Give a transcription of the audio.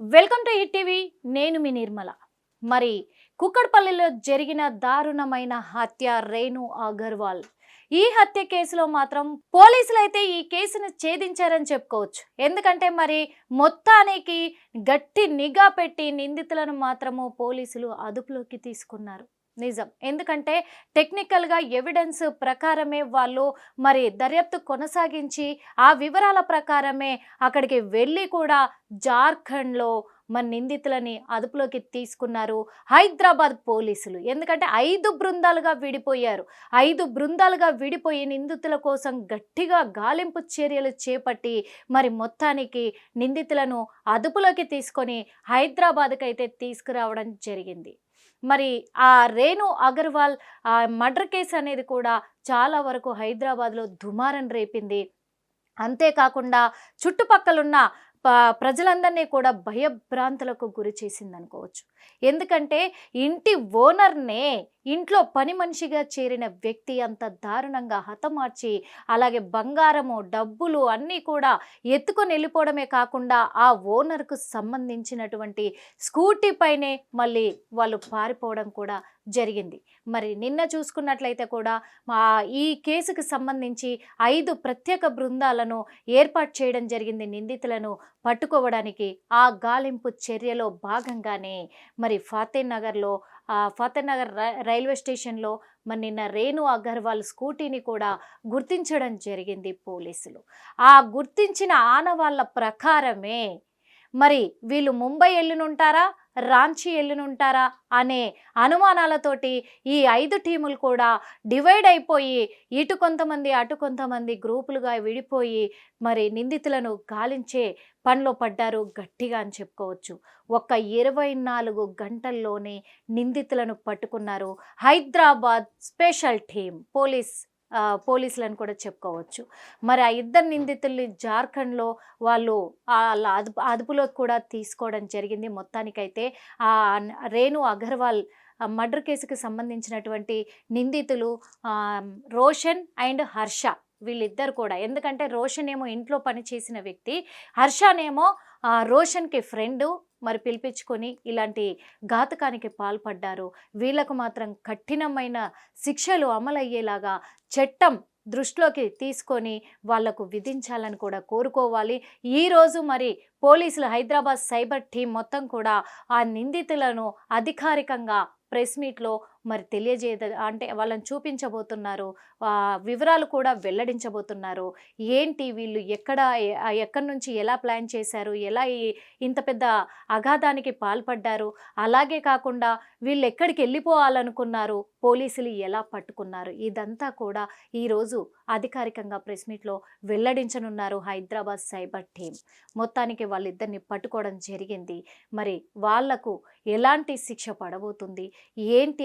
Welcome to ETV. నేను మీ నిర్మల. మరి కుక్కడ్పల్లిలో జరిగిన దారుణమైన హత్య రేణు అగర్వాల్. ఈ హత్య కేసులో మాత్రం పోలీసులు అయితే ఈ కేసును ఛేదించారని చెప్పుకోవచ్చు. ఎందుకంటే మరి మొత్తానికి గట్టి నిఘా పెట్టి నిందితులను మాత్రము పోలీసులు అదుపులోకి తీసుకున్నారు. నిజం. ఎందుకంటే టెక్నికల్గా ఎవిడెన్స్ ప్రకారమే వాళ్ళు మరి దర్యాప్తు కొనసాగించి ఆ వివరాల ప్రకారమే అక్కడికి వెళ్ళి కూడా జార్ఖండ్లో మన నిందితులని అదుపులోకి తీసుకున్నారు హైదరాబాద్ పోలీసులు. ఎందుకంటే ఐదు బృందాలుగా విడిపోయారు. ఐదు బృందాలుగా విడిపోయి నిందితుల కోసం గట్టిగా గాలింపు చర్యలు చేపట్టి మరి మొత్తానికి నిందితులను అదుపులోకి తీసుకొని హైదరాబాద్కి అయితే తీసుకురావడం జరిగింది. మరి ఆ రేణు అగర్వాల్ ఆ మర్డర్ కేసు అనేది కూడా చాలా వరకు హైదరాబాద్లో దుమారం రేపింది. అంతేకాకుండా చుట్టుపక్కలున్న ప్రజలందరినీ కూడా భయభ్రాంతులకు గురి చేసింది అనుకోవచ్చు ఎందుకంటే ఇంటి ఓనర్నే ఇంట్లో పని మనిషిగా చేరిన వ్యక్తి అంత దారుణంగా హతమార్చి అలాగే బంగారము డబ్బులు అన్నీ కూడా ఎత్తుకొని వెళ్ళిపోవడమే కాకుండా ఆ ఓనర్కు సంబంధించినటువంటి స్కూటీ పైనే మళ్ళీ వాళ్ళు పారిపోవడం కూడా జరిగింది. మరి నిన్న చూసుకున్నట్లయితే కూడా మా ఈ కేసుకు సంబంధించి ఐదు ప్రత్యేక బృందాలను ఏర్పాటు చేయడం జరిగింది. నిందితులను పట్టుకోవడానికి ఆ గాలింపు చర్యలో భాగంగానే. మరి ఫాతేనగర్లో నగర్లో ఫతేనగర్ రైల్వే స్టేషన్లో మరి నిన్న రేణు అగర్వాల్ స్కూటీని కూడా గుర్తించడం జరిగింది పోలీసులు. ఆ గుర్తించిన ఆనవాళ్ళ ప్రకారమే మరి వీళ్ళు ముంబై వెళ్ళినుంటారా? రాంచీ వెళ్ళినుంటారా అనే అనుమానాలతోటి ఈ ఐదు టీములు కూడా డివైడ్ అయిపోయి ఇటు కొంతమంది అటు కొంతమంది గ్రూపులుగా విడిపోయి మరి నిందితులను గాలించే పనిలో పడ్డారు గట్టిగా అని చెప్పుకోవచ్చు. ఒక్క ఇరవై నాలుగు గంటల్లోనే నిందితులను పట్టుకున్నారు హైదరాబాద్ స్పెషల్ టీం పోలీస్ పోలీసులను కూడా చెప్పుకోవచ్చు. మరి ఆ ఇద్దరు నిందితుల్ని జార్ఖండ్లో వాళ్ళు వాళ్ళ అదుపు అదుపులోకి కూడా తీసుకోవడం జరిగింది. మొత్తానికైతే ఆ రేణు అగర్వాల్ మర్డర్ కేసుకు సంబంధించినటువంటి నిందితులు రోషన్ అండ్ హర్ష. వీళ్ళిద్దరు కూడా. ఎందుకంటే రోషన్ ఏమో ఇంట్లో పనిచేసిన వ్యక్తి హర్షనేమో ఆ, రోషన్కి ఫ్రెండు మరి పిలిపించుకొని ఇలాంటి ఘాతకానికి పాల్పడ్డారు. వీళ్ళకు మాత్రం కఠినమైన శిక్షలు అమలయ్యేలాగా చట్టం దృష్టిలోకి తీసుకొని వాళ్ళకు విధించాలని కూడా కోరుకోవాలి. ఈరోజు మరి పోలీసులు హైదరాబాద్ సైబర్ టీం మొత్తం కూడా ఆ నిందితులను అధికారికంగా ప్రెస్ మీట్లో మరి తెలియజేయ అంటే వాళ్ళని చూపించబోతున్నారు. వివరాలు కూడా వెల్లడించబోతున్నారు. ఏంటి వీళ్ళు ఎక్కడ ఎక్కడి నుంచి ఎలా ప్లాన్ చేశారు? ఎలా ఇంత పెద్ద అగాధానికి పాల్పడ్డారు? అలాగే కాకుండా వీళ్ళు ఎక్కడికి వెళ్ళిపోవాలనుకున్నారు? పోలీసులు ఎలా పట్టుకున్నారు? ఇదంతా కూడా ఈరోజు అధికారికంగా ప్రెస్ మీట్లో వెల్లడించనున్నారు హైదరాబాద్ సైబర్ టీం మొత్తానికి వాళ్ళిద్దరిని పట్టుకోవడం జరిగింది. మరి వాళ్ళకు ఎలాంటి శిక్ష పడబోతుంది? ఏంటి